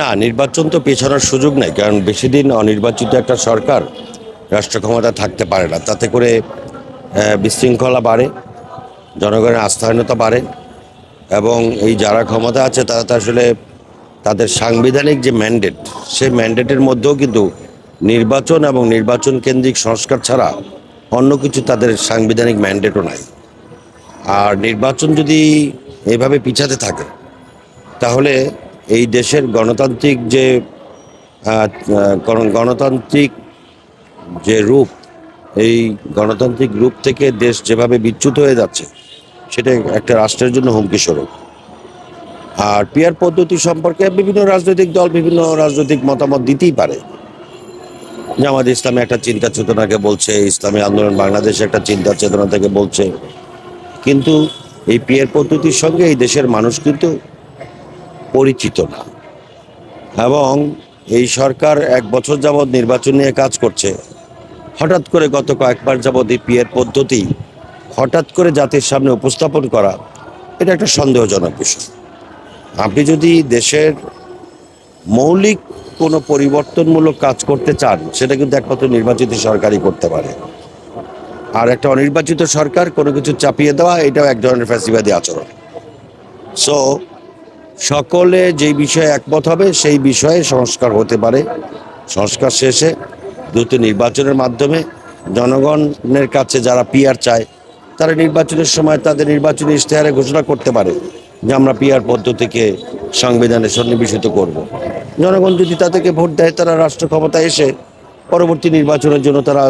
না, নির্বাচন তো পেছানোর সুযোগ নেই, কারণ বেশি দিন অনির্বাচিত একটা সরকার রাষ্ট্র ক্ষমতা থাকতে পারে না। তাতে করে বিশৃঙ্খলা বাড়ে, জনগণের আস্থাহীনতা বাড়ে এবং এই যারা ক্ষমতা আছে, তারা তো আসলে তাদের সাংবিধানিক যে ম্যান্ডেট সেই ম্যান্ডেটের মধ্যেও কিন্তু নির্বাচন এবং নির্বাচন কেন্দ্রিক সংস্কার ছাড়া অন্য কিছু তাদের সাংবিধানিক ম্যান্ডেটও নাই। আর নির্বাচন যদি এভাবে পিছাতে থাকে, তাহলে এই দেশের গণতান্ত্রিক যে গণতান্ত্রিক যে রূপ, এই গণতান্ত্রিক রূপ থেকে দেশ যেভাবে বিচ্যুত হয়ে যাচ্ছে, সেটা একটা রাষ্ট্রের জন্য হুমকি স্বরূপ। আর পিয়ার পদ্ধতি সম্পর্কে বিভিন্ন রাজনৈতিক দল বিভিন্ন রাজনৈতিক মতামত দিতেই পারে। জামাত ইসলামী একটা চিন্তা চেতনাকে বলছে, ইসলামী আন্দোলন বাংলাদেশ একটা চিন্তা চেতনা থেকে বলছে। কিন্তু এই পিয়ার পদ্ধতির সঙ্গে এই দেশের মানুষ কিন্তু পরিচিত না। এবং এই সরকার এক বছর যাবৎ নির্বাচন নিয়ে কাজ করছে। হঠাৎ করে গত কয়েকবার যাবৎ এই পিয়ার পদ্ধতি হঠাৎ করে জাতির সামনে উপস্থাপন করা, এটা একটা সন্দেহজনক বিষয়। আপনি যদি দেশের মৌলিক কোনো পরিবর্তনমূলক কাজ করতে চান, সেটা কিন্তু একমাত্র নির্বাচিত সরকারই করতে পারে। আর একটা অনির্বাচিত সরকার কোনো কিছু চাপিয়ে দেওয়া, এটাও এক ধরনের ফ্যাসিবাদী আচরণ। সো সকলে যেই বিষয়ে একমত হবে, সেই বিষয়ে সংস্কার হতে পারে সংস্কার শেষে দ্রুত নির্বাচনের মাধ্যমে জনগণের কাছে যারা পিয়ার চায়, তারা নির্বাচনের সময় তাদের নির্বাচনী ইশতেহারে ঘোষণা করতে পারে যে আমরা পিয়ার পদ্ধতিকে সংবিধানে সন্নিবেশিত করব। জনগণ যদি তাদেরকে ভোট দেয়, তারা রাষ্ট্র ক্ষমতায় এসে পরবর্তী নির্বাচনের জন্য তারা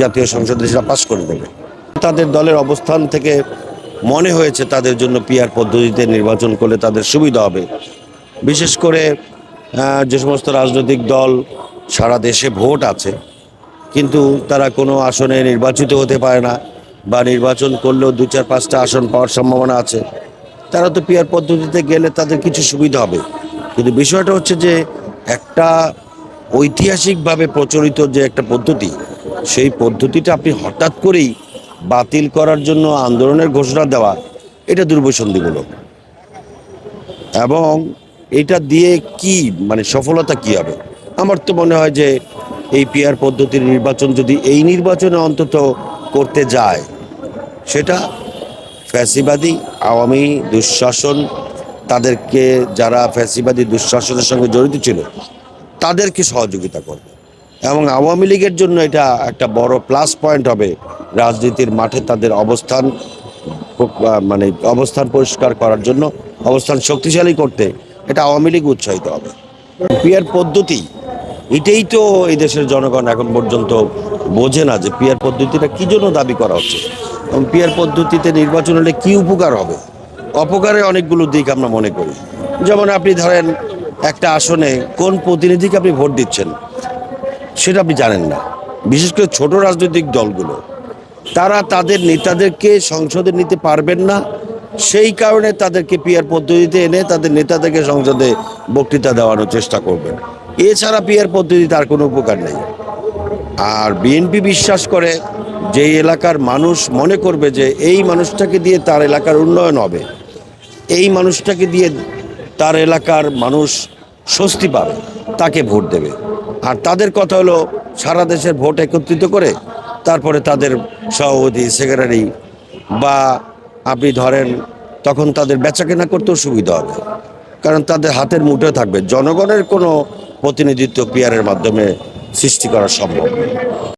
জাতীয় সংসদে সেটা পাশ করে দেবে তাদের দলের অবস্থান থেকে মনে হয়েছে তাদের জন্য পিয়ার পদ্ধতিতে নির্বাচন করলে তাদের সুবিধা হবে। বিশেষ করে যে সমস্ত রাজনৈতিক দল সারা দেশে ভোট আছে, কিন্তু তারা কোনো আসনে নির্বাচিত হতে পারে না বা নির্বাচন করলেও দু চার পাঁচটা আসন পাওয়ার সম্ভাবনা আছে। তারা তো পিয়ার পদ্ধতিতে গেলে তাদের কিছু সুবিধা হবে। কিন্তু বিষয়টা হচ্ছে যে একটা ঐতিহাসিকভাবে প্রচলিত যে একটা পদ্ধতি, সেই পদ্ধতিটা আপনি হঠাৎ করেই বাতিল করার জন্য আন্দোলনের ঘোষণা দেওয়া, এটা দুর্বসন্ধিমূলক। এবং এটা দিয়ে কি মানে সফলতা কি হবে? আমার তো মনে হয় যে এই পিয়ার পদ্ধতির নির্বাচন যদি এই নির্বাচনে অন্তত করতে যায়, সেটা ফ্যাসিবাদী আওয়ামী দুঃশাসন, তাদেরকে যারা ফ্যাসিবাদী দুঃশাসনের সঙ্গে জড়িত ছিল, তাদেরকে সহযোগিতা করবে। এবং আওয়ামী লীগের জন্য এটা একটা বড় প্লাস পয়েন্ট হবে রাজনীতির মাঠে তাদের অবস্থান মানে অবস্থান পরিষ্কার করার জন্য অবস্থান শক্তিশালী করতে এটা আওয়ামী লীগ উৎসাহিত হবে। পিয়ার পদ্ধতি, এটাই তো এই দেশের জনগণ এখন পর্যন্ত বোঝে না যে পিয়ার পদ্ধতিটা কি জন্য দাবি করা হচ্ছে। এবং পিয়ার পদ্ধতিতে নির্বাচন হলে কি উপকার হবে? অপকারে অনেকগুলো দিক আমরা মনে করি। যেমন আপনি ধরেন, একটা আসনে কোন প্রতিনিধিকে আপনি ভোট দিচ্ছেন, সেটা আপনি জানেন না। বিশেষ করে ছোট রাজনৈতিক দলগুলো। তারা তাদের নেতাদেরকে সংসদে নিতে পারবেন না। সেই কারণে তাদেরকে পিয়ার পদ্ধতিতে এনে তাদের নেতাদেরকে সংসদে বক্তৃতা দেওয়ানোর চেষ্টা করবেন। এছাড়া পিয়ার পদ্ধতি তার কোনো উপকার নেই। আর বিএনপি বিশ্বাস করে যে এলাকার মানুষ মনে করবে যে এই মানুষটাকে দিয়ে তার এলাকার উন্নয়ন হবে। এই মানুষটাকে দিয়ে তার এলাকার মানুষ স্বস্তি পাবে, তাকে ভোট দেবে। আর তাদের কথা হলো সারা দেশের ভোট একত্রিত করে তারপরে তাদের সভাপতি, সেক্রেটারি বা আপনি ধরেন তখন তাদের বেচাকেনা করতেও সুবিধা হবে। কারণ তাদের হাতের মুঠে থাকবে। জনগণের কোনো প্রতিনিধিত্ব পিয়ারের মাধ্যমে সৃষ্টি করা সম্ভব